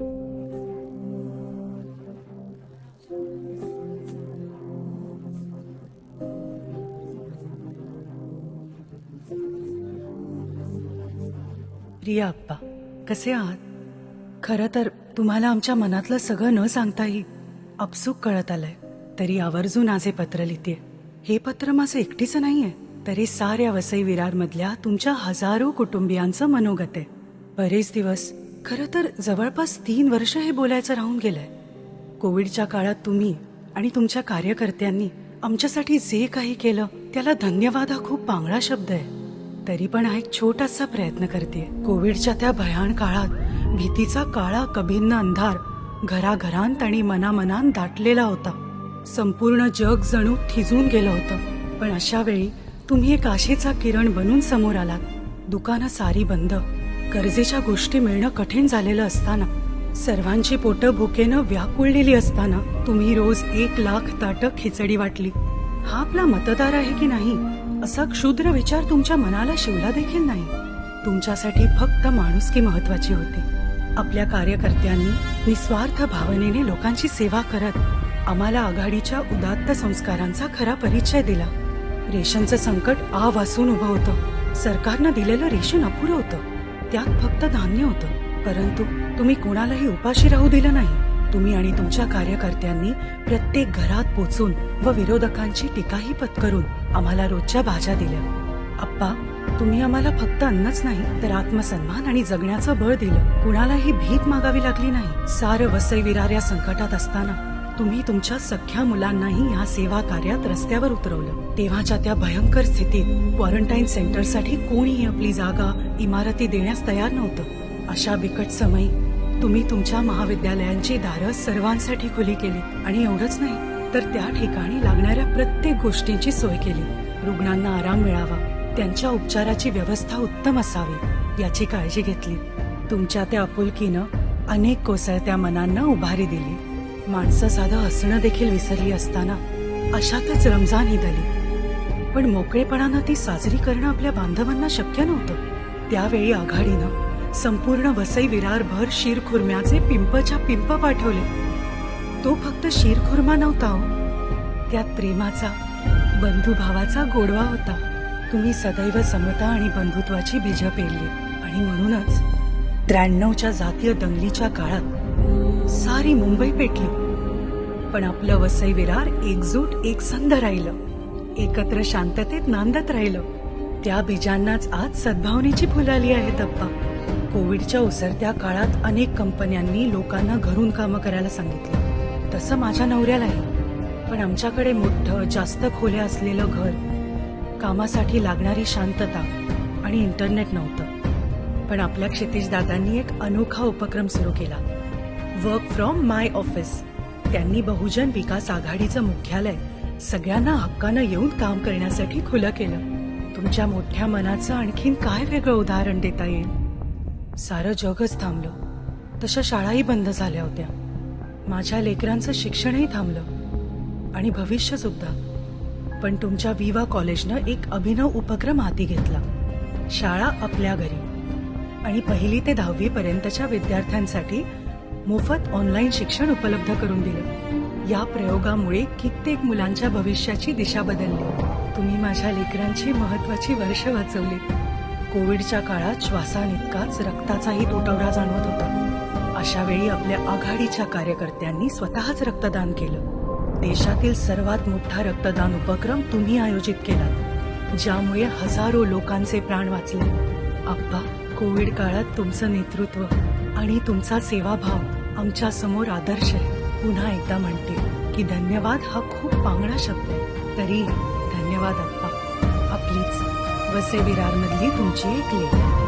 रिया अप्पा कसे आहात? खरं तर तुम्हाला आमच्या मनातलं सगळं न सांगताही अपसूक कळत आलंय. तरी आवर्जून आज हे पत्र लिहिते हे पत्र माझं एकटीचं नाहीये तरी साऱ्या वसई विरारमधल्या तुमच्या हजारो कुटुंबियांचं मनोगत आहे. बरेच दिवस खरं तर जवळपास तीन वर्ष हे बोलायचं राहून गेलंय. कोविडच्या काळात तुम्ही आणि तुमच्या कार्यकर्त्यांनी आमच्यासाठी जे काही केलं त्याला धन्यवाद हा खूप पांगळा शब्द आहे. तरी पण हा एक छोटासा प्रयत्न करते कोविडच्या त्या भयान काळात भीतीचा काळा कभिन्न अंधार घराघरांत आणि मनामनात दाटलेला होता. संपूर्ण जग जणू थिजून गेलं होतं. पण अशा वेळी तुम्ही एक आशेचा किरण बनून समोर आलात. दुकानं सारी बंद. गरजेच्या गोष्टी मिळणं कठीण झालेलं असताना सर्वांची पोटं भुकेनं व्याकुळलेली असताना तुम्ही रोज एक लाख ताटं खिचडी वाटली. हा आपला मतदार आहे की नाही? असा क्षुद्र विचार तुमच्या मनाला शिवला देखील नाही. तुमच्यासाठी फक्त माणुसकी महत्वाची होती. आपल्या कार्यकर्त्यांनी निस्वार्थ भावनेने लोकांची सेवा करत आम्हाला आघाडीच्या उदात्त संस्कारांचा खरा परिचय दिला. रेशनचं संकट आ वासून उभं होतं. सरकारनं दिलेलं रेशन अपुरं होतं. त्यात फक्त धान्य होतं. परंतु तुम्ही कोणालाही उपाशी राहू दिलं नाही. तुम्ही आणि तुमच्या कार्यकर्त्यांनी प्रत्येक घरात पोचून व विरोधकांची टीकाही पत्करून आम्हाला रोजच्या भाज्या दिल्या. अप्पा तुम्ही आम्हाला फक्त अन्नच नाही तर आत्मसन्मान आणि जगण्याचं बळ दिलं. कुणालाही भीक मागावी लागली नाही. सारं वसई विरार या संकटात असताना तुम्ही तुमच्या सख्या मुलांनाही या सेवा कार्यात रस्त्यावर उतरवलं. तेव्हाच्या त्या भयंकर स्थितीत क्वारंटाईन सेंटरसाठी कोणीही आपली जागा इमारती देण्यास तयार नव्हतं. अशा बिकट समयी तुम्ही तुमच्या महाविद्यालयांची दारं सर्वांसाठी खुली केली. आणि एवढंच नाही तर त्या ठिकाणी लागणाऱ्या प्रत्येक गोष्टींची सोय केली. रुग्णांना आराम मिळावा त्यांच्या उपचाराची व्यवस्था उत्तम असावी याची काळजी घेतली. तुमच्या त्या आपुलकीनं अनेक कोसळत्या मनांना उभारी दिली. माणसं साधं हसणं देखील विसरली असताना अशातच रमजान ईद आली. पण मोकळेपणानं ती साजरी करणं आपल्या बांधवांना शक्य नव्हतं. त्यावेळी आघाडीनं संपूर्ण वसई विरारभर शिरखुर्म्याचे पिंपच्या पिंप पाठवले. तो फक्त शिरखुर्मा नव्हता हो. त्यात प्रेमाचा बंधुभावाचा गोडवा होता. तुम्ही सदैव समता आणि बंधुत्वाची बीज पेरली. आणि म्हणूनच त्र्याण्णवच्या जातीय दंगलीच्या काळात सारी मुंबई पेटली. पण आपलं वसई विरार एकजूट एकसंध राहिलं. एकत्र शांततेत नांदत राहिलं. त्या बीजांनाच आज सद्भावनेची फुलाली आहेत अप्पा कोविडच्या उसरत्या काळात अनेक कंपन्यांनी लोकांना घरून कामं करायला सांगितलं. तसं माझ्या नवऱ्यालाही. पण आमच्याकडे मोठं जास्त खोल्या असलेलं घर कामासाठी लागणारी शांतता आणि इंटरनेट नव्हतं. पण आपल्या क्षितिज दादांनी एक अनोखा उपक्रम सुरू केला. वर्क फ्रॉम माय ऑफिस त्यांनी बहुजन विकास आघाडीचं मुख्यालय सगळ्यांना हक्कानं येऊन काम करण्यासाठी खुलं केलं. तुमच्या मोठ्या मनाचं आणखीन काय वेगळं उदाहरण देता येईल? सारं जगच थांबलं. तशा शाळाही बंद झाल्या होत्या. माझ्या लेकरांचं शिक्षणही थांबलं. आणि भविष्य सुद्धा. पण तुमच्या विवा कॉलेजनं एक अभिनव उपक्रम हाती घेतला. शाळा आपल्या घरी. आणि पहिली ते दहावी पर्यंतच्या विद्यार्थ्यांसाठी मोफत ऑनलाईन शिक्षण उपलब्ध करून दिलं. या प्रयोगामुळे कित्येक मुलांच्या भविष्याची दिशा बदलली. तुम्ही माझ्या लेकरांची महत्वाची वर्ष वाचवलीत. कोविडच्या काळात श्वासानितकाच रक्ताचाही तुटवडा जाणवत होता. अशा वेळी आपल्या आघाडीच्या कार्यकर्त्यांनी स्वतःच रक्तदान केलं. देशातील सर्वात मोठा रक्तदान उपक्रम तुम्ही आयोजित केला ज्यामुळे हजारो लोकांचे प्राण वाचले. आप्पा कोविड काळात तुमचं नेतृत्व आणि तुमचा सेवाभाव आमच्यासमोर आदर्श आहे. पुन्हा एकदा म्हणते की धन्यवाद हा खूप पांगडा शब्द आहे. तरी धन्यवाद अप्पा. आपलीच वसे विरारमधली तुमची एक लेख.